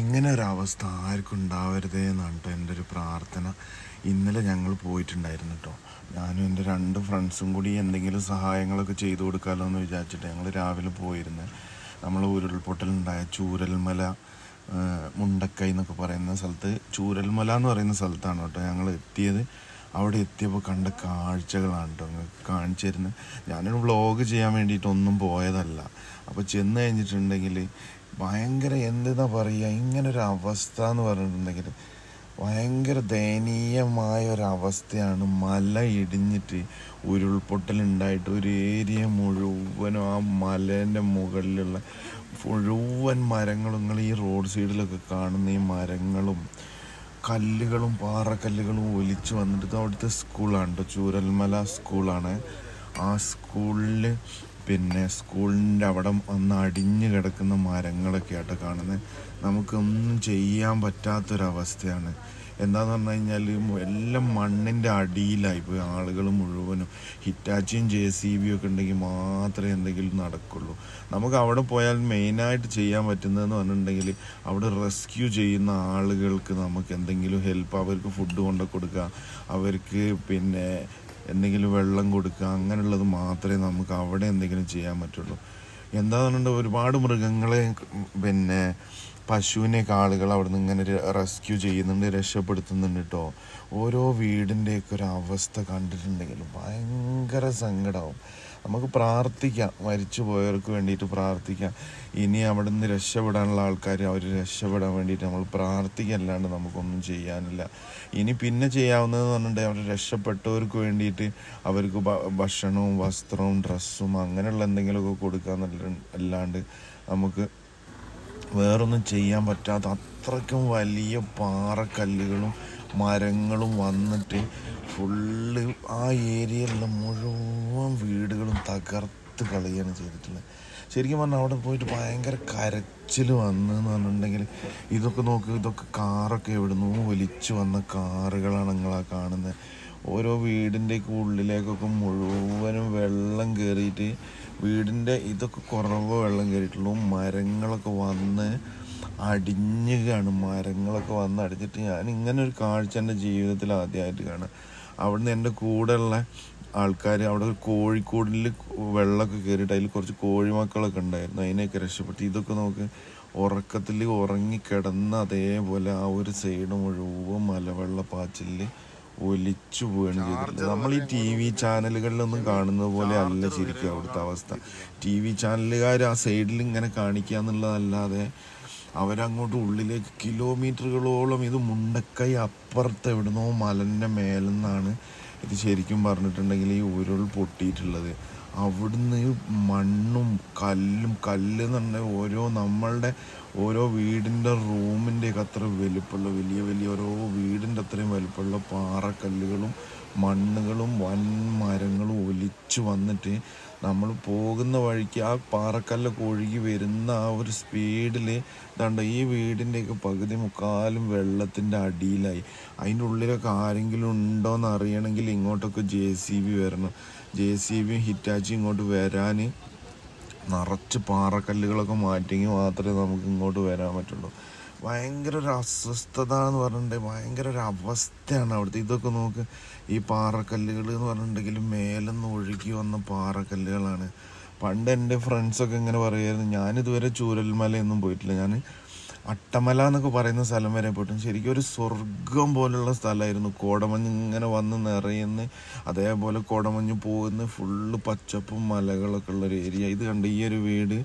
ഇങ്ങനെ ഒരവസ്ഥ ആർക്കും ഉണ്ടാവരുതേ എന്നാണ് കേട്ടോ എന്റെ ഒരു പ്രാർത്ഥന. ഇന്നലെ ഞങ്ങൾ പോയിട്ടുണ്ടായിരുന്നു കേട്ടോ ഞാനും എന്റെ രണ്ട് ഫ്രണ്ട്സും കൂടി എന്തെങ്കിലും സഹായങ്ങളൊക്കെ ചെയ്തു കൊടുക്കാമല്ലോ എന്ന് വിചാരിച്ചിട്ട് ഞങ്ങൾ രാവിലെ പോയിരുന്നു. നമ്മൾ ഉരുൾപൊട്ടലുണ്ടായ ചൂരൽമല മുണ്ടക്കൈ എന്നൊക്കെ പറയുന്ന സ്ഥലത്ത് ചൂരൽമല എന്ന് പറയുന്ന സ്ഥലത്താണ് കേട്ടോ ഞങ്ങൾ എത്തിയത്. അവിടെ എത്തിയപ്പോൾ കണ്ട കാഴ്ചകളാണ് കേട്ടോ നിങ്ങൾക്ക് കാണിച്ചു തരുന്നത് ഞാനൊരു വ്ളോഗ് ചെയ്യാൻ വേണ്ടിയിട്ടൊന്നും പോയതല്ല. അപ്പോൾ ചെന്ന് കഴിഞ്ഞിട്ടുണ്ടെങ്കിൽ ഭയങ്കര എന്താ പറയുക ഇങ്ങനൊരു അവസ്ഥ എന്ന് പറഞ്ഞിട്ടുണ്ടെങ്കിൽ ഭയങ്കര ദയനീയമായ ഒരവസ്ഥയാണ് മല ഇടിഞ്ഞിട്ട് ഉരുൾപൊട്ടലുണ്ടായിട്ട് ഒരു ഏരിയ മുഴുവനും ആ മലേന്റെ മുകളിലുള്ള മുഴുവൻ മരങ്ങളും നിങ്ങൾ ഈ റോഡ് സൈഡിലൊക്കെ കാണുന്ന ഈ മരങ്ങളും കല്ലുകളും പാറക്കല്ലുകളും ഒലിച്ചു വന്നിട്ട് അവിടുത്തെ സ്കൂളാണ് കേട്ടോ ചൂരൽമല സ്കൂളാണ്. ആ സ്കൂളിൽ പിന്നെ സ്കൂളിന്റെ അവിടെ വന്ന് അടിഞ്ഞു കിടക്കുന്ന മരങ്ങളൊക്കെ ആയിട്ട് കാണുന്നത് നമുക്കൊന്നും ചെയ്യാൻ പറ്റാത്തൊരവസ്ഥയാണ്. എന്താന്ന് പറഞ്ഞു കഴിഞ്ഞാൽ എല്ലാം മണ്ണിന്റെ അടിയിലായി. പോയി ആളുകൾ മുഴുവനും ഹിറ്റാച്ചിയും ജെ സി ബിയും ഒക്കെ ഉണ്ടെങ്കിൽ മാത്രമേ എന്തെങ്കിലും നടക്കുള്ളൂ. നമുക്ക് അവിടെ പോയാൽ മെയിനായിട്ട് ചെയ്യാൻ പറ്റുന്നതെന്ന് പറഞ്ഞിട്ടുണ്ടെങ്കിൽ അവിടെ റെസ്ക്യൂ ചെയ്യുന്ന ആളുകൾക്ക് നമുക്ക് എന്തെങ്കിലും ഹെൽപ്പ് അവർക്ക് ഫുഡ് കൊണ്ട് കൊടുക്കുക അവർക്ക് പിന്നെ എന്തെങ്കിലും വെള്ളം കൊടുക്കുക അങ്ങനെയുള്ളത് മാത്രമേ നമുക്ക് അവിടെ എന്തെങ്കിലും ചെയ്യാൻ പറ്റുള്ളൂ. എന്താണെന്നുണ്ട് ഒരുപാട് മൃഗങ്ങളെ പിന്നെ പശുവിനെയൊക്കെ ആളുകൾ അവിടെ നിന്ന് ഇങ്ങനെ റെസ്ക്യൂ ചെയ്യുന്നുണ്ട് രക്ഷപ്പെടുത്തുന്നുണ്ട് കേട്ടോ ഓരോ വീടിന്റെയൊക്കെ ഒരു അവസ്ഥ കണ്ടിട്ടുണ്ടെങ്കിൽ ഭയങ്കര സങ്കടമാവും നമുക്ക് പ്രാർത്ഥിക്കാം. മരിച്ചു പോയവർക്ക് വേണ്ടിയിട്ട് പ്രാർത്ഥിക്കാം. ഇനി അവിടെ നിന്ന് രക്ഷപ്പെടാനുള്ള ആൾക്കാർ അവർ രക്ഷപ്പെടാൻ വേണ്ടിയിട്ട് നമ്മൾ പ്രാർത്ഥിക്കല്ലാണ്ട് നമുക്കൊന്നും ചെയ്യാനില്ല. ഇനി പിന്നെ ചെയ്യാവുന്നതെന്ന് പറഞ്ഞിട്ടുണ്ടെങ്കിൽ അവർ രക്ഷപ്പെട്ടവർക്ക് വേണ്ടിയിട്ട് അവർക്ക് ഭക്ഷണവും വസ്ത്രവും ഡ്രസ്സും അങ്ങനെയുള്ള എന്തെങ്കിലുമൊക്കെ കൊടുക്കാന്നല്ല അല്ലാണ്ട് നമുക്ക് വേറൊന്നും ചെയ്യാൻ പറ്റാത്ത അത്രയ്ക്കും വലിയ പാറക്കല്ലുകളും മരങ്ങളും വന്നിട്ട് ഫുള്ള് ആ ഏരിയയിലുള്ള മുഴുവൻ വീടുകളും തകർത്ത് കളയാണ് ചെയ്തിട്ടുള്ളത്. ശരിക്കും പറഞ്ഞാൽ അവിടെ പോയിട്ട് ഭയങ്കര കരച്ചിൽ വന്നു എന്ന് പറഞ്ഞിട്ടുണ്ടെങ്കിൽ ഇതൊക്കെ നോക്ക് ഇതൊക്കെ കാറൊക്കെ എവിടുന്നോ വലിച്ചു വന്ന കാറുകളാണ് നിങ്ങളാ കാണുന്നത്. ഓരോ വീടിന്റെയൊക്കെ ഉള്ളിലേക്കൊക്കെ മുഴുവനും വെള്ളം കയറിയിട്ട് വീടിന്റെ ഇതൊക്കെ കുറവ് വെള്ളം കയറിയിട്ടുള്ളൂ. മരങ്ങളൊക്കെ വന്ന് അടിഞ്ഞുകയാണ് മരങ്ങളൊക്കെ വന്ന് അടിഞ്ഞിട്ട് ഞാൻ ഇങ്ങനെ ഒരു കാഴ്ച എന്റെ ജീവിതത്തിൽ ആദ്യമായിട്ട് കാണാം. അവിടുന്ന് എന്റെ കൂടെയുള്ള ആൾക്കാർ അവിടെ കോഴിക്കോടിൽ വെള്ളമൊക്കെ കയറിയിട്ട് അതിൽ കുറച്ച് കോഴിമക്കളൊക്കെ ഉണ്ടായിരുന്നു. അതിനെയൊക്കെ രക്ഷപ്പെട്ട്. ഇതൊക്കെ നമുക്ക് ഉറക്കത്തിൽ ഉറങ്ങിക്കിടന്ന് അതേപോലെ ആ ഒരു സൈഡ് മുഴുവൻ മലവെള്ളപ്പാച്ചിലിൽ ഒലിച്ചു വീണ് ചെയ്തിട്ടുണ്ട് നമ്മൾ ഈ ടി വി ചാനലുകളിലൊന്നും കാണുന്ന പോലെ അല്ല ശരിക്കും അവിടുത്തെ അവസ്ഥ. ടി വി ചാനലുകാർ ആ സൈഡിൽ ഇങ്ങനെ കാണിക്കുക എന്നുള്ളതല്ലാതെ അവരങ്ങോട്ട് ഉള്ളിലേക്ക് കിലോമീറ്ററുകളോളം ഇത് മുണ്ടക്കൈ അപ്പുറത്ത് എവിടുന്നോ മലന്റെ മേലെന്നാണ് ഇത് ശരിക്കും പറഞ്ഞിട്ടുണ്ടെങ്കിൽ ഈ ഉരുൾ പൊട്ടിയിട്ടുള്ളത്. അവിടുന്ന് മണ്ണും കല്ലും കല്ല് പറഞ്ഞാൽ ഓരോ നമ്മളുടെ ഓരോ വീടിന്റെ റൂമിന്റെയൊക്കെ അത്ര വലുപ്പമുള്ള വലിയ വലിയ ഓരോ വീടിന്റെ അത്രയും വലുപ്പമുള്ള പാറക്കല്ലുകളും മണ്ണുകളും വൻ മരങ്ങളും ഒലിച്ചു വന്നിട്ട് നമ്മൾ പോകുന്ന വഴിക്ക് ആ പാറക്കല്ലൊക്കെ ഒഴുകി വരുന്ന ആ ഒരു സ്പീഡിൽ ഇതാണ്ട് ഈ വീടിന്റെയൊക്കെ പകുതി മുക്കാലും വെള്ളത്തിന്റെ അടിയിലായി. അതിന്റെ ഉള്ളിലൊക്കെ ആരെങ്കിലും ഉണ്ടോയെന്ന് അറിയണമെങ്കിൽ ഇങ്ങോട്ടൊക്കെ ജെ സി ബി വരണം. ജെ സി ബിയും ഹിറ്റാച്ചി ഇങ്ങോട്ട് വരാൻ നിറച്ച് പാറക്കല്ലുകളൊക്കെ മാറ്റിയെങ്കിൽ മാത്രമേ നമുക്ക് ഇങ്ങോട്ട് വരാൻ പറ്റുള്ളൂ. ഭയങ്കര ഒരു അസ്വസ്ഥത എന്ന് പറഞ്ഞിട്ടുണ്ടെങ്കിൽ ഭയങ്കര ഒരു അവസ്ഥയാണ് അവിടുത്തെ. ഇതൊക്കെ നോക്ക് ഈ പാറക്കല്ലുകൾ എന്ന് പറഞ്ഞിട്ടുണ്ടെങ്കിൽ മേലെന്ന് ഒഴുകി വന്ന പാറക്കല്ലുകളാണ്. പണ്ട് എന്റെ ഫ്രണ്ട്സൊക്കെ ഇങ്ങനെ പറയുമായിരുന്നു ഞാനിതുവരെ ചൂരൽമലയൊന്നും പോയിട്ടില്ല. ഞാൻ അട്ടമല എന്നൊക്കെ പറയുന്ന സ്ഥലം വരെ പോയിട്ടും ശരിക്കും ഒരു സ്വർഗം പോലുള്ള സ്ഥലമായിരുന്നു. കോടമഞ്ഞ് ഇങ്ങനെ വന്ന് നിറയുന്ന അതേപോലെ കോടമഞ്ഞ് പോകുന്ന ഫുള്ള് പച്ചപ്പും മലകളൊക്കെ ഉള്ള ഒരു ഏരിയ ഇത് കണ്ട് ഈ ഒരു വീട്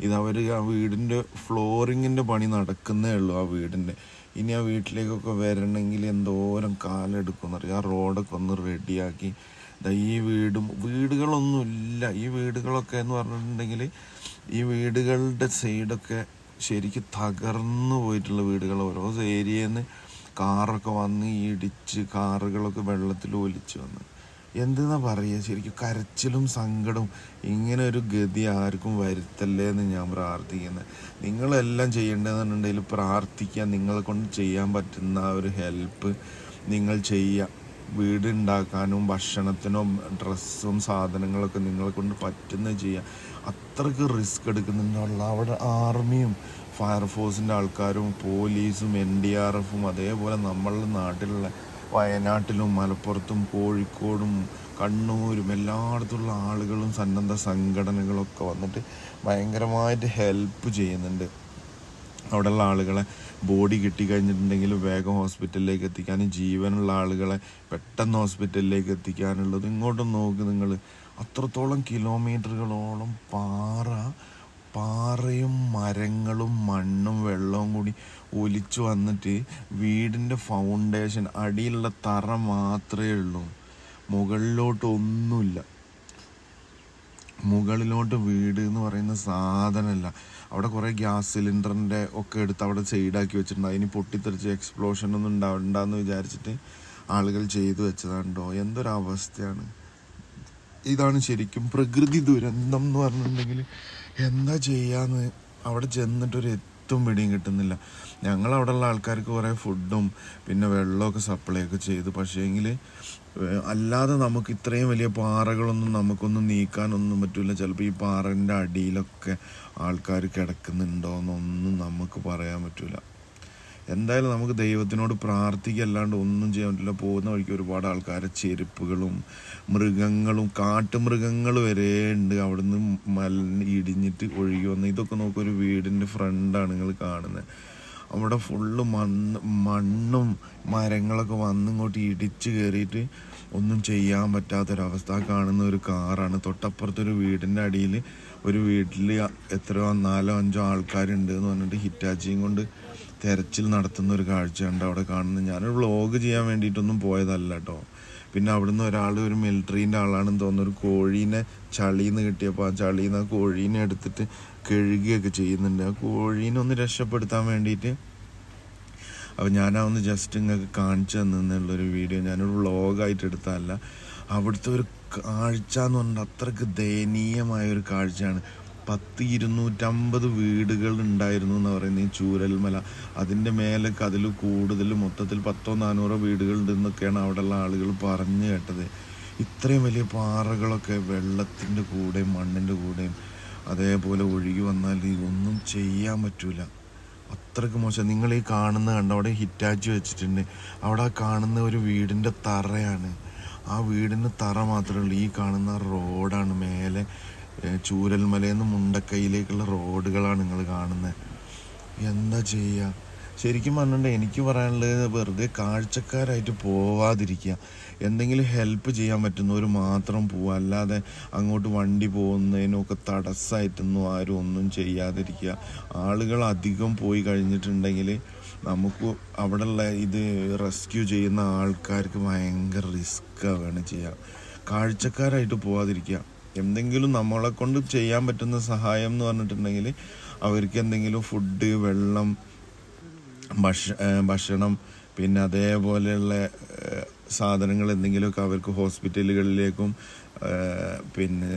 ഇത് അവർ ആ വീടിന്റെ ഫ്ലോറിങ്ങിന്റെ പണി നടക്കുന്നേ ഉള്ളൂ ആ വീടിന്റെ ഇനി ആ വീട്ടിലേക്കൊക്കെ വരണമെങ്കിൽ എന്തോരം കാലെടുക്കും എന്നറിയാം ആ റോഡൊക്കെ ഒന്ന് റെഡിയാക്കി ഈ വീടും വീടുകളൊന്നുമില്ല. ഈ വീടുകളൊക്കെ എന്ന് പറഞ്ഞിട്ടുണ്ടെങ്കിൽ ഈ വീടുകളുടെ സൈഡൊക്കെ ശരിക്കും തകർന്നു പോയിട്ടുള്ള വീടുകൾ ഓരോ ഏരിയയിൽ നിന്ന് കാറൊക്കെ വന്ന് ഇടിച്ച് കാറുകളൊക്കെ വെള്ളത്തിൽ ഒലിച്ച് വന്ന്. എന്തെന്നാ പറയുക ശരിക്കും കരച്ചിലും സങ്കടവും ഇങ്ങനെ ഒരു ഗതി ആർക്കും വരുത്തല്ലേ എന്ന് ഞാൻ പ്രാർത്ഥിക്കുന്നത് നിങ്ങളെല്ലാം ചെയ്യേണ്ടതെന്നുണ്ടെങ്കിൽ പ്രാർത്ഥിക്കുക. നിങ്ങളെ കൊണ്ട് ചെയ്യാൻ പറ്റുന്ന ഒരു ഹെൽപ്പ് നിങ്ങൾ ചെയ്യുക. വീട് ഉണ്ടാക്കാനും ഭക്ഷണത്തിനും ഡ്രസ്സും സാധനങ്ങളൊക്കെ നിങ്ങളെ കൊണ്ട് പറ്റുന്നത് ചെയ്യുക അത്രയ്ക്ക് റിസ്ക് എടുക്കുന്നുണ്ടുള്ള അവിടെ ആർമിയും ഫയർഫോഴ്സിന്റെ ആൾക്കാരും പോലീസും എൻ ഡി ആർ എഫും അതേപോലെ നമ്മളുടെ നാട്ടിലുള്ള വയനാട്ടിലും മലപ്പുറത്തും കോഴിക്കോടും കണ്ണൂരും എല്ലായിടത്തുള്ള ആളുകളും സന്നദ്ധ സംഘടനകളൊക്കെ വന്നിട്ട് ഭയങ്കരമായിട്ട് ഹെൽപ്പ് ചെയ്യുന്നുണ്ട്. അവിടെയുള്ള ആളുകളെ ബോഡി കിട്ടിക്കഴിഞ്ഞിട്ടുണ്ടെങ്കിൽ വേഗം ഹോസ്പിറ്റലിലേക്ക് എത്തിക്കാനും ജീവനുള്ള ആളുകളെ പെട്ടെന്ന് ഹോസ്പിറ്റലിലേക്ക് എത്തിക്കാനുള്ളത് ഇങ്ങോട്ട് നോക്ക് നിങ്ങൾ അത്രത്തോളം കിലോമീറ്ററുകളോളം പാറ പാറയും മരങ്ങളും മണ്ണും വെള്ളവും കൂടി ഒലിച്ചു വന്നിട്ട് വീടിന്റെ ഫൗണ്ടേഷൻ അടിയിലുള്ള തറ മാത്രമേ ഉള്ളൂ. മുകളിലോട്ട് ഒന്നുമില്ല. മുകളിലോട്ട് വീട് എന്ന് പറയുന്ന സാധനമല്ല. അവിടെ കുറേ ഗ്യാസ് സിലിണ്ടറിന്റെ ഒക്കെ എടുത്ത് അവിടെ സൈഡാക്കി വെച്ചിട്ടുണ്ട്. അതിന് പൊട്ടിത്തെറിച്ച് എക്സ്പ്ലോഷൻ ഒന്നും ഉണ്ടാവണ്ടെന്ന് വിചാരിച്ചിട്ട് ആളുകൾ ചെയ്തു വെച്ചതാണ്ടോ എന്തൊരവസ്ഥയാണ്. ഇതാണ് ശരിക്കും പ്രകൃതി ദുരന്തം എന്ന് പറഞ്ഞിട്ടുണ്ടെങ്കിൽ എന്താ ചെയ്യാന്ന് അവിടെ ചെന്നിട്ടൊരു എത്തും പിടിയും കിട്ടുന്നില്ല. ഞങ്ങൾ അവിടെയുള്ള ആൾക്കാർക്ക് കുറേ ഫുഡും പിന്നെ വെള്ളമൊക്കെ സപ്ലൈ ഒക്കെ ചെയ്തു. പക്ഷേങ്കിൽ അല്ലാതെ നമുക്ക് ഇത്രയും വലിയ പാറകളൊന്നും നമുക്കൊന്നും നീക്കാനൊന്നും പറ്റില്ല ചിലപ്പോൾ ഈ പാറന്റെ അടിയിലൊക്കെ ആൾക്കാർ കിടക്കുന്നുണ്ടോ എന്നൊന്നും നമുക്ക് പറയാൻ പറ്റില്ല എന്തായാലും നമുക്ക് ദൈവത്തിനോട് പ്രാർത്ഥിക്കല്ലാണ്ട് ഒന്നും ചെയ്യാൻ പറ്റില്ല. പോകുന്ന വഴിക്ക് ഒരുപാട് ആൾക്കാരെ ചെരുപ്പുകളും മൃഗങ്ങളും കാട്ടുമൃഗങ്ങൾ വരെ ഉണ്ട്. അവിടുന്ന് മലിന് ഇടിഞ്ഞിട്ട് ഒഴുകി വന്ന്. ഇതൊക്കെ നോക്കുക ഒരു വീടിന്റെ ഫ്രണ്ടാണ് നിങ്ങൾ കാണുന്നത് അവിടെ ഫുള്ള് മണ്ണ് മണ്ണും മരങ്ങളൊക്കെ വന്നിങ്ങോട്ട് ഇടിച്ച് കയറിയിട്ട് ഒന്നും ചെയ്യാൻ പറ്റാത്തൊരവസ്ഥ കാണുന്ന ഒരു കാറാണ്. തൊട്ടപ്പുറത്തൊരു വീടിന്റെ അടിയിൽ ഒരു വീട്ടിൽ എത്രയോ നാലോ അഞ്ചോ ആൾക്കാരുണ്ട് എന്ന് പറഞ്ഞിട്ട് ഹിറ്റാച്ചിയും കൊണ്ട് തെരച്ചിൽ നടത്തുന്ന ഒരു കാഴ്ചയുണ്ട് അവിടെ കാണുന്നത്. ഞാനൊരു വ്ളോഗ് ചെയ്യാൻ വേണ്ടിയിട്ടൊന്നും പോയതല്ല കേട്ടോ പിന്നെ അവിടുന്ന് ഒരാൾ ഒരു മിലിറ്ററീന്റെ ആളാണെന്ന് തോന്നുന്നു. ഒരു കോഴീനെ ചളിന്ന് കിട്ടിയപ്പോൾ ആ ചളിന്ന് ആ കോഴീനെ എടുത്തിട്ട് കഴുകുകയൊക്കെ ചെയ്യുന്നുണ്ട്. ആ കോഴീനെ ഒന്ന് രക്ഷപ്പെടുത്താൻ വേണ്ടിയിട്ട് അപ്പോൾ ഞാനാ ഒന്ന് ജസ്റ്റ് നിങ്ങൾക്ക് കാണിച്ചു തന്നുള്ളൊരു വീഡിയോ ഞാനൊരു വ്ളോഗായിട്ട് എടുത്തതല്ല. അവിടുത്തെ ഒരു കാഴ്ച എന്ന് പറഞ്ഞാൽ അത്രയ്ക്ക് ദയനീയമായ ഒരു കാഴ്ചയാണ്. പത്ത് ഇരുന്നൂറ്റമ്പത് വീടുകൾ ഉണ്ടായിരുന്നു എന്ന് പറയുന്നത് ഈ ചൂരൽമല. അതിന്റെ മേലെ അതിൽ കൂടുതൽ മൊത്തത്തിൽ പത്തോ നാനൂറോ വീടുകൾ ഉണ്ടെന്നൊക്കെയാണ് അവിടെയുള്ള ആളുകൾ പറഞ്ഞു കേട്ടത്. ഇത്രയും വലിയ പാറകളൊക്കെ വെള്ളത്തിന്റെ കൂടെയും മണ്ണിന്റെ കൂടെയും അതേപോലെ ഒഴുകി വന്നാൽ ഇതൊന്നും ചെയ്യാൻ പറ്റൂല. അത്രയ്ക്ക് മോശം. നിങ്ങൾ ഈ കാണുന്ന കണ്ട? അവിടെ ഹിറ്റാച്ച് വെച്ചിട്ടുണ്ട്. അവിടെ കാണുന്ന ഒരു വീടിന്റെ തറയാണ്. ആ വീടിന്റെ തറ മാത്രമേ ഉള്ളൂ. ഈ കാണുന്ന റോഡാണ് മേലെ ചൂരൽമലയിൽ നിന്ന് മുണ്ടക്കൈയിലേക്കുള്ള റോഡുകളാണ് നിങ്ങൾ കാണുന്നത്. എന്താ ചെയ്യുക ശരിക്കും പറഞ്ഞിട്ടുണ്ടെങ്കിൽ എനിക്ക് പറയാനുള്ളത് വെറുതെ കാഴ്ചക്കാരായിട്ട് പോവാതിരിക്കുക. എന്തെങ്കിലും ഹെൽപ്പ് ചെയ്യാൻ പറ്റുന്നവർ മാത്രം പോവുക. അല്ലാതെ അങ്ങോട്ട് വണ്ടി പോകുന്നതിനൊക്കെ തടസ്സമായിട്ടൊന്നും ആരും ഒന്നും ചെയ്യാതിരിക്കുക. ആളുകൾ അധികം പോയി കഴിഞ്ഞിട്ടുണ്ടെങ്കിൽ നമുക്ക് അവിടെയുള്ള ഇത് റെസ്ക്യൂ ചെയ്യുന്ന ആൾക്കാർക്ക് ഭയങ്കര റിസ്ക് വേണം ചെയ്യുക. കാഴ്ചക്കാരായിട്ട് പോവാതിരിക്കുക. എന്തെങ്കിലും നമ്മളെ കൊണ്ട് ചെയ്യാൻ പറ്റുന്ന സഹായം എന്ന് പറഞ്ഞിട്ടുണ്ടെങ്കിൽ അവർക്ക് എന്തെങ്കിലും ഫുഡ് വെള്ളം ഭക്ഷ ഭക്ഷണം പിന്നെ അതേപോലെയുള്ള സാധനങ്ങൾ എന്തെങ്കിലുമൊക്കെ അവർക്ക് ഹോസ്പിറ്റലുകളിലേക്കും പിന്നെ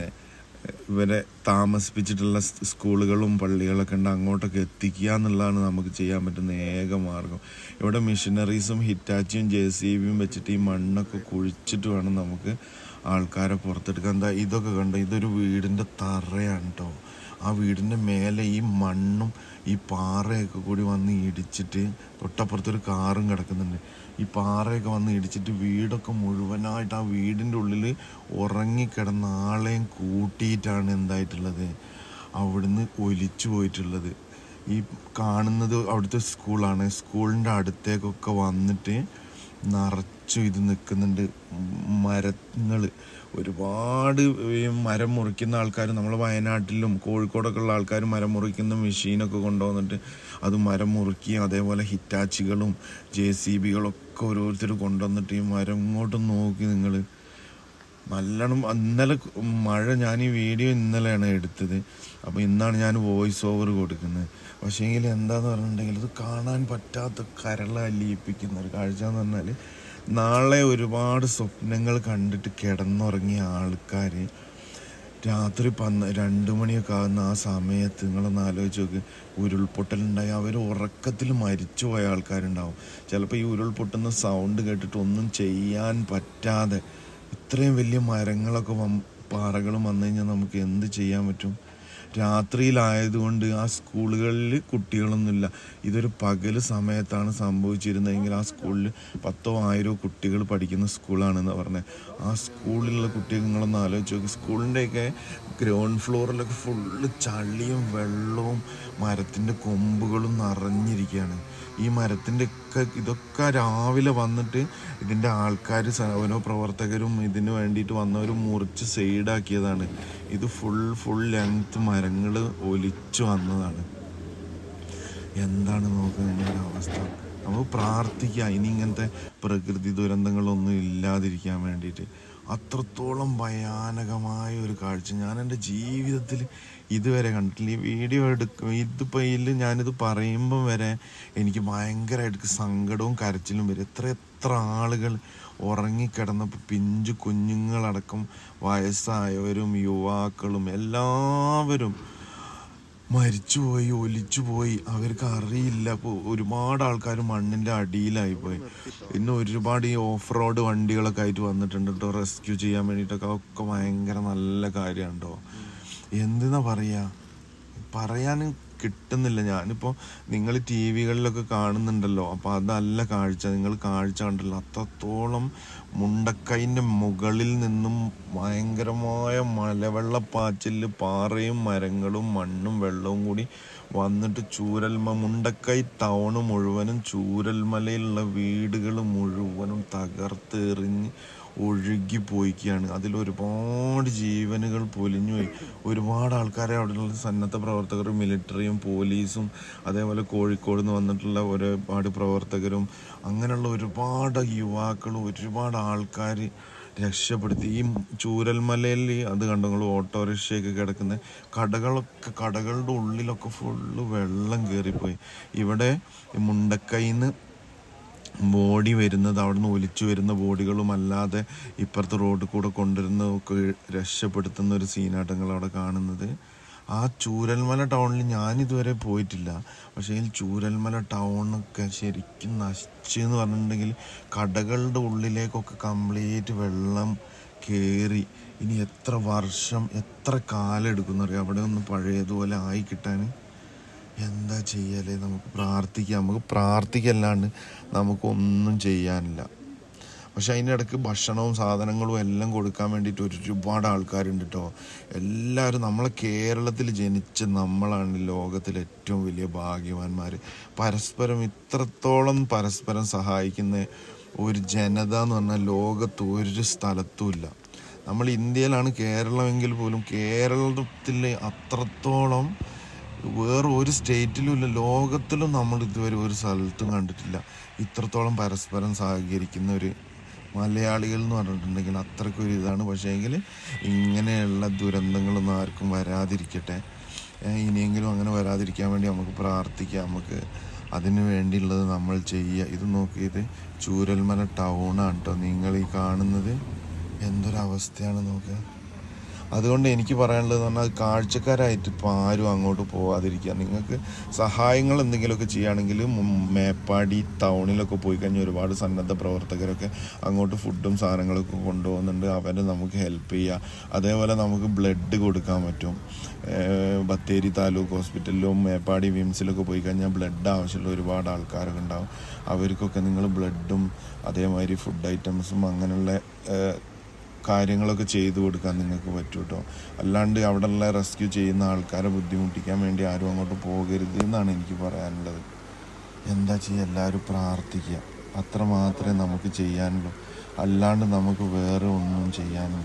ഇവരെ താമസിപ്പിച്ചിട്ടുള്ള സ്കൂളുകളും പള്ളികളൊക്കെ ഉണ്ട് അങ്ങോട്ടൊക്കെ എത്തിക്കുക എന്നുള്ളതാണ് നമുക്ക് ചെയ്യാൻ പറ്റുന്ന ഏക മാർഗം. ഇവിടെ മിഷനറീസും ഹിറ്റാച്ചിയും ജെ സി ബിയും വെച്ചിട്ട് ഈ മണ്ണൊക്കെ കുഴിച്ചിട്ട് വേണം നമുക്ക് ആൾക്കാരെ പുറത്തെടുക്കുക എന്താ ഇതൊക്കെ കണ്ടോ? ഇതൊരു വീടിന്റെ തറയാണ് കേട്ടോ ആ വീടിന്റെ മേലെ ഈ മണ്ണും ഈ പാറയൊക്കെ കൂടി വന്ന് ഇടിച്ചിട്ട് തൊട്ടപ്പുറത്തൊരു കാറും കിടക്കുന്നുണ്ട്. ഈ പാറയൊക്കെ വന്ന് ഇടിച്ചിട്ട് വീടൊക്കെ മുഴുവനായിട്ട് ആ വീടിന്റെ ഉള്ളിൽ ഉറങ്ങിക്കിടന്ന ആളെയും കൂട്ടിയിട്ടാണ് എന്തായിട്ടുള്ളത്? അവിടുന്ന് ഒലിച്ചു പോയിട്ടുള്ളത്. ഈ കാണുന്നത് അവിടുത്തെ സ്കൂളാണ്. സ്കൂളിന്റെ അടുത്തേക്കൊക്കെ വന്നിട്ട് നിറച്ചും ഇത് നിൽക്കുന്നുണ്ട്. മരങ്ങൾ ഒരുപാട് മരം മുറിക്കുന്ന ആൾക്കാർ നമ്മൾ വയനാട്ടിലും കോഴിക്കോടൊക്കെ ഉള്ള ആൾക്കാർ മരം മുറിക്കുന്ന മെഷീനൊക്കെ കൊണ്ടുവന്നിട്ട് അത് മരം മുറിക്കുകയും അതേപോലെ ഹിറ്റാച്ചികളും ജെ സി ബികളൊക്കെ ഓരോരുത്തർ കൊണ്ടുവന്നിട്ട് ഈ മരം ഇങ്ങോട്ട് നോക്കി നിങ്ങൾ നല്ലോണം ഇന്നലെ മഴ ഞാൻ ഈ വീഡിയോ ഇന്നലെയാണ് എടുത്തത്. അപ്പോൾ ഇന്നാണ് ഞാൻ വോയിസ് ഓവർ കൊടുക്കുന്നത്. പക്ഷേങ്കിൽ എന്താന്ന് പറഞ്ഞിട്ടുണ്ടെങ്കിൽ അത് കാണാൻ പറ്റാത്ത കരള അലിയിപ്പിക്കുന്ന ഒരു കാഴ്ച എന്ന് പറഞ്ഞാൽ നാളെ ഒരുപാട് സ്വപ്നങ്ങൾ കണ്ടിട്ട് കിടന്നുറങ്ങിയ ആൾക്കാർ രാത്രി പന്ന് രണ്ട് മണിയൊക്കെ ആകുന്ന ആ സമയത്ത് നിങ്ങളൊന്ന് ആലോചിച്ച് നോക്ക്. ഉരുൾപൊട്ടലുണ്ടായി. അവർ ഉറക്കത്തിൽ മരിച്ചുപോയ ആൾക്കാരുണ്ടാവും. ചിലപ്പോൾ ഈ ഉരുൾപൊട്ടുന്ന സൗണ്ട് കേട്ടിട്ട് ഒന്നും ചെയ്യാൻ പറ്റാതെ ഇത്രയും വലിയ മരങ്ങളൊക്കെ പാറകളും വന്നു കഴിഞ്ഞാൽ നമുക്ക് എന്ത് ചെയ്യാൻ പറ്റും? രാത്രിയിലായതുകൊണ്ട് ആ സ്കൂളുകളിൽ കുട്ടികളൊന്നുമില്ല. ഇതൊരു പകൽ സമയത്താണ് സംഭവിച്ചിരുന്നതെങ്കിൽ ആ സ്കൂളിൽ പത്തോ ആയിരോ കുട്ടികൾ പഠിക്കുന്ന സ്കൂളാണെന്ന് പറഞ്ഞത്. ആ സ്കൂളിലുള്ള കുട്ടികൾ നിങ്ങളൊന്ന് ആലോചിച്ച് നോക്കി. സ്കൂളിന്റെയൊക്കെ ഗ്രൗണ്ട് ഫ്ലോറിലൊക്കെ ഫുള്ള് ചളിയും വെള്ളവും മരത്തിന്റെ കൊമ്പുകളും നിറഞ്ഞിരിക്കുകയാണ്. ഈ മരത്തിന്റെ ഒക്കെ ഇതൊക്കെ രാവിലെ വന്നിട്ട് ഇതിന്റെ ആൾക്കാർ ഓരോ പ്രവർത്തകരും ഇതിന് വേണ്ടിയിട്ട് വന്നവരും മുറിച്ച് സൈഡാക്കിയതാണ് ഇത് ഫുൾ ഫുൾ ലെങ്ത് മരങ്ങൾ ഒലിച്ചു വന്നതാണ്. എന്താണ് നോക്കുന്നതിന്റെ അവസ്ഥ? നമുക്ക് പ്രാർത്ഥിക്കുക. ഇനി ഇങ്ങനത്തെ പ്രകൃതി ദുരന്തങ്ങളൊന്നും ഇല്ലാതിരിക്കാൻ വേണ്ടിയിട്ട്. അത്രത്തോളം ഭയാനകമായ ഒരു കാഴ്ച. ഞാൻ എന്റെ ജീവിതത്തിൽ ഇതുവരെ കണ്ടിട്ടില്ല. ഈ വീഡിയോ എടുക്കും ഇതിപ്പോൾ ഇതിൽ ഞാനിത് പറയുമ്പം വരെ എനിക്ക് ഭയങ്കരമായിട്ട് സങ്കടവും കരച്ചിലും വരും. എത്ര എത്ര ആളുകൾ ഉറങ്ങിക്കിടന്നപ്പോൾ പിഞ്ചു കുഞ്ഞുങ്ങളടക്കം വയസ്സായവരും യുവാക്കളും എല്ലാവരും മരിച്ചുപോയി ഒലിച്ചുപോയി. അവർക്ക് അറിയില്ല. ഇപ്പോൾ ഒരുപാട് ആൾക്കാർ മണ്ണിന്റെ അടിയിലായി പോയി ഇന്ന് ഒരുപാട് ഈ ഓഫ് റോഡ് വണ്ടികളൊക്കെ ആയിട്ട് വന്നിട്ടുണ്ട് കേട്ടോ റെസ്ക്യൂ ചെയ്യാൻ വേണ്ടിയിട്ടൊക്കെ. ഒക്കെ ഭയങ്കര നല്ല കാര്യമാണ് കേട്ടോ എന്തിനാ പറയുക പറയാൻ കിട്ടുന്നില്ല. ഞാനിപ്പോൾ നിങ്ങൾ ടി വികളിലൊക്കെ കാണുന്നുണ്ടല്ലോ. അപ്പോൾ അതല്ല കാഴ്ച. നിങ്ങൾ കാഴ്ച കണ്ടല്ലോ. അത്രത്തോളം മുണ്ടക്കൈന്റെ മുകളിൽ നിന്നും ഭയങ്കരമായ മലവെള്ളപ്പാച്ചിൽ പാറയും മരങ്ങളും മണ്ണും വെള്ളവും കൂടി വന്നിട്ട് ചൂരൽമ മുണ്ടക്കൈ ടൗണ് മുഴുവനും ചൂരൽമലയിലുള്ള വീടുകൾ മുഴുവനും തകർത്തെറിഞ്ഞ് ഒഴുകി പോയിക്കുകയാണ്. അതിൽ ഒരുപാട് ജീവനുകൾ പൊലിഞ്ഞുപോയി ഒരുപാട് ആൾക്കാരെ അവിടെയുള്ള സന്നദ്ധ പ്രവർത്തകർ മിലിറ്ററിയും പോലീസും അതേപോലെ കോഴിക്കോട് നിന്ന് വന്നിട്ടുള്ള ഒരുപാട് പ്രവർത്തകരും അങ്ങനെയുള്ള ഒരുപാട് യുവാക്കളും ഒരുപാട് ആൾക്കാർ രക്ഷപ്പെടുത്തി. ഈ ചൂരൽമലയിൽ അത് കണ്ടു? ഓട്ടോറിക്ഷയൊക്കെ കിടക്കുന്ന. കടകളൊക്കെ കടകളുടെ ഉള്ളിലൊക്കെ ഫുള്ള് വെള്ളം കയറിപ്പോയി ഇവിടെ മുണ്ടക്കൈന്ന് ബോഡി വരുന്നത് അവിടെ നിന്ന് ഒലിച്ചു വരുന്ന ബോഡികളും അല്ലാതെ ഇപ്പുറത്തെ റോഡിൽ കൂടെ കൊണ്ടുവരുന്നതൊക്കെ രക്ഷപ്പെടുത്തുന്ന ഒരു സീനാട്ടങ്ങൾ അവിടെ കാണുന്നത്. ആ ചൂരൽമല ടൗണിൽ ഞാനിതുവരെ പോയിട്ടില്ല. പക്ഷേ ഈ ചൂരൽമല ടൗണൊക്കെ ശരിക്കും നശിച്ചു എന്ന് പറഞ്ഞിട്ടുണ്ടെങ്കിൽ കടകളുടെ ഉള്ളിലേക്കൊക്കെ കംപ്ലീറ്റ് വെള്ളം കയറി ഇനി എത്ര വർഷം എത്ര കാലം എടുക്കുന്നറിയാം അവിടെ ഒന്ന് പഴയതുപോലെ ആയി കിട്ടാൻ. എന്താ ചെയ്യലേ? നമുക്ക് പ്രാർത്ഥിക്കാം. നമുക്ക് പ്രാർത്ഥിക്കല്ലാണ്ട് നമുക്കൊന്നും ചെയ്യാനില്ല. പക്ഷെ അതിന്റെ ഇടയ്ക്ക് ഭക്ഷണവും സാധനങ്ങളും എല്ലാം കൊടുക്കാൻ വേണ്ടിയിട്ട് ഒരുപാട് ആൾക്കാരുണ്ട് കേട്ടോ എല്ലാവരും നമ്മളെ കേരളത്തിൽ ജനിച്ച നമ്മളാണ് ലോകത്തിലെ ഏറ്റവും വലിയ ഭാഗ്യവാന്മാർ പരസ്പരം ഇത്രത്തോളം പരസ്പരം സഹായിക്കുന്ന ഒരു ജനത എന്ന് പറഞ്ഞാൽ ലോകത്ത് ഒരു സ്ഥലത്തുമില്ല നമ്മൾ ഇന്ത്യയിലാണ് കേരളമെങ്കിൽ പോലും കേരളത്തിൽ അത്രത്തോളം വേറെ ഒരു സ്റ്റേറ്റിലും ഇല്ല ലോകത്തിലും നമ്മൾ ഇതുവരെ ഒരു സ്ഥലത്തും കണ്ടിട്ടില്ല. ഇത്രത്തോളം പരസ്പരം സഹകരിക്കുന്ന ഒരു മലയാളികൾ എന്ന് പറഞ്ഞിട്ടുണ്ടെങ്കിൽ അത്രയ്ക്കൊരു ഇതാണ്. പക്ഷേ എങ്കിൽ ഇങ്ങനെയുള്ള ദുരന്തങ്ങളൊന്നും ആർക്കും വരാതിരിക്കട്ടെ. ഇനിയെങ്കിലും അങ്ങനെ വരാതിരിക്കാൻ വേണ്ടി നമുക്ക് പ്രാർത്ഥിക്കാം. നമുക്ക് അതിന് വേണ്ടിയുള്ളത് നമ്മൾ ചെയ്യുക. ഇത് നോക്കി ഇത് ചൂരൽമല ടൗണാണ് കേട്ടോ നിങ്ങൾ ഈ കാണുന്നത് എന്തൊരവസ്ഥയാണ് നോക്കുക അതുകൊണ്ട് എനിക്ക് പറയാനുള്ളത് പറഞ്ഞാൽ കാഴ്ചക്കാരായിട്ട് ഇപ്പോൾ ആരും അങ്ങോട്ട് പോകാതിരിക്കുക നിങ്ങൾക്ക് സഹായങ്ങൾ എന്തെങ്കിലുമൊക്കെ ചെയ്യുകയാണെങ്കിൽ മേപ്പാടി ടൗണിലൊക്കെ പോയി കഴിഞ്ഞാൽ ഒരുപാട് സന്നദ്ധ പ്രവർത്തകരൊക്കെ അങ്ങോട്ട് ഫുഡും സാധനങ്ങളൊക്കെ കൊണ്ടുപോകുന്നുണ്ട്. അവരെ നമുക്ക് ഹെൽപ്പ് ചെയ്യുക. അതേപോലെ നമുക്ക് ബ്ലഡ് കൊടുക്കാൻ പറ്റും. ബത്തേരി താലൂക്ക് ഹോസ്പിറ്റലിലും മേപ്പാടി വിംസിലൊക്കെ പോയി കഴിഞ്ഞാൽ ബ്ലഡ് ആവശ്യമുള്ള ഒരുപാട് ആൾക്കാരൊക്കെ ഉണ്ടാവും. അവർക്കൊക്കെ നിങ്ങൾ ബ്ലഡും അതേമാതിരി ഫുഡ് ഐറ്റംസും അങ്ങനെയുള്ള കാര്യങ്ങളൊക്കെ ചെയ്തു കൊടുക്കാൻ നിങ്ങൾക്ക് പറ്റും കേട്ടോ അല്ലാണ്ട് അവിടെയുള്ള റെസ്ക്യൂ ചെയ്യുന്ന ആൾക്കാരെ ബുദ്ധിമുട്ടിക്കാൻ വേണ്ടി ആരും അങ്ങോട്ട് പോകരുത് എന്നാണ് എനിക്ക് പറയാനുള്ളത്. എന്താ ചെയ്യുക എല്ലാവരും പ്രാർത്ഥിക്കുക. അത്ര മാത്രമേ നമുക്ക് ചെയ്യാനുള്ളൂ. അല്ലാണ്ട് നമുക്ക് വേറെ ഒന്നും ചെയ്യാനില്ല.